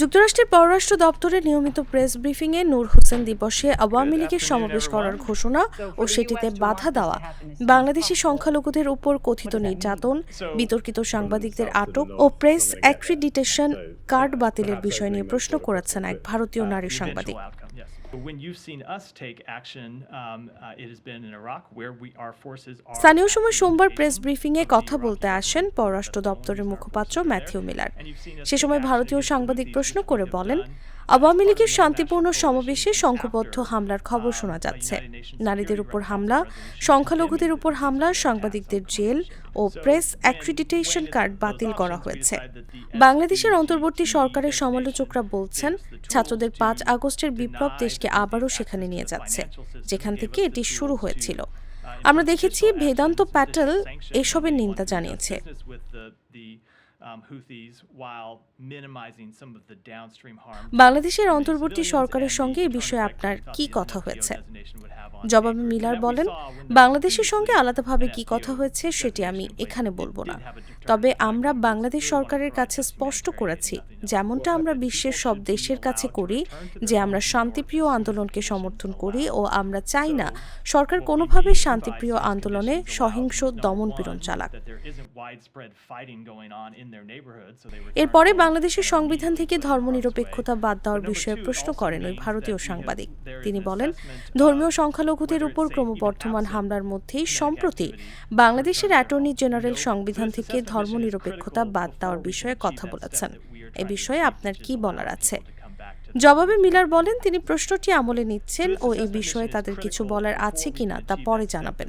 যুক্তরাষ্ট্রের পররাষ্ট্র দপ্তরের নিয়মিত প্রেস ব্রিফিংয়ে নূর হোসেন দিবসে আওয়ামী লীগের সমাবেশ করার ঘোষণা ও সেটিতে বাধা দেওয়া। বাংলাদেশি সংখ্যালঘুদের উপর কথিত নির্যাতন বিতর্কিত সাংবাদিকদের আটক ও প্রেস অ্যাক্রিডিটেশন কার্ড বাতিলের বিষয় নিয়ে প্রশ্ন করেছেন এক ভারতীয় নারী সাংবাদিক। Outcome, yes. But when you've seen us take action, um, uh, it has been in Iraq where we, our forces are. স্থানীয় সময় সোমবার প্রেস ব্রিফিংয়ে কথা বলতে আসেন পররাষ্ট্র দপ্তরের মুখপাত্র ম্যাথিউ মিলার। সে সময় ভারতীয় সাংবাদিক প্রশ্ন করে বলেন আওয়ামী লীগের শান্তিপূর্ণ সমাবেশে সংঘবদ্ধ হামলার খবর শোনা যাচ্ছে। নারীদের উপর হামলা সংখ্যালঘুদের উপর হামলা সাংবাদিকদের জেল ও প্রেস অ্যাক্রিডিটেশন কার্ড বাতিল করা হয়েছে। বাংলাদেশের অন্তর্বর্তী সরকারের সমালোচকরা বলছেন ছাত্রদের পাঁচ আগস্টের বিপ্লব দেশকে আবারও সেখানে নিয়ে যাচ্ছে, যেখান থেকে এটি শুরু হয়েছিল। আমরা দেখেছি ভেদান্ত প্যাটেল এসবের নিন্দা জানিয়েছে। বাংলাদেশের অন্তর্বর্তী সরকারের সঙ্গে এ বিষয়ে আপনার কি কথা হয়েছে? জবাবে মিলার বলেন, বাংলাদেশের সঙ্গে আলাদাভাবে কি কথা হয়েছে সেটি আমি এখানে বলব না। তবে আমরা বাংলাদেশ সরকারের কাছে স্পষ্ট করেছি, যেমনটা আমরা বিশ্বের সব দেশের কাছে করি, যে আমরা শান্তিপ্রিয় আন্দোলনকে সমর্থন করি ও আমরা চাই না সরকার কোনোভাবে শান্তিপ্রিয় আন্দোলনে সহিংস দমনপীড়ন চালাক। এরপরে বাংলাদেশের সংবিধান থেকে ধর্মনিরপেক্ষতা বাদ দেওয়ার বিষয়ে প্রশ্ন করেন ওই ভারতীয় সাংবাদিক। তিনি বলেন, ধর্মীয় সংখ্যালঘুদের উপর ক্রমবর্ধমান হামলার মধ্যেই সম্প্রতি বাংলাদেশের অ্যাটর্নি জেনারেল সংবিধান থেকে ধর্মনিরপেক্ষতা বাদ দেওয়ার বিষয়ে কথা বলেছেন। এ বিষয়ে আপনার কি বলার আছে? জবাবে মিলার বলেন তিনি প্রশ্নটি আমলে নিচ্ছেন ও এই বিষয়ে তাদের কিছু বলার আছে কিনা তা পরে জানাবেন।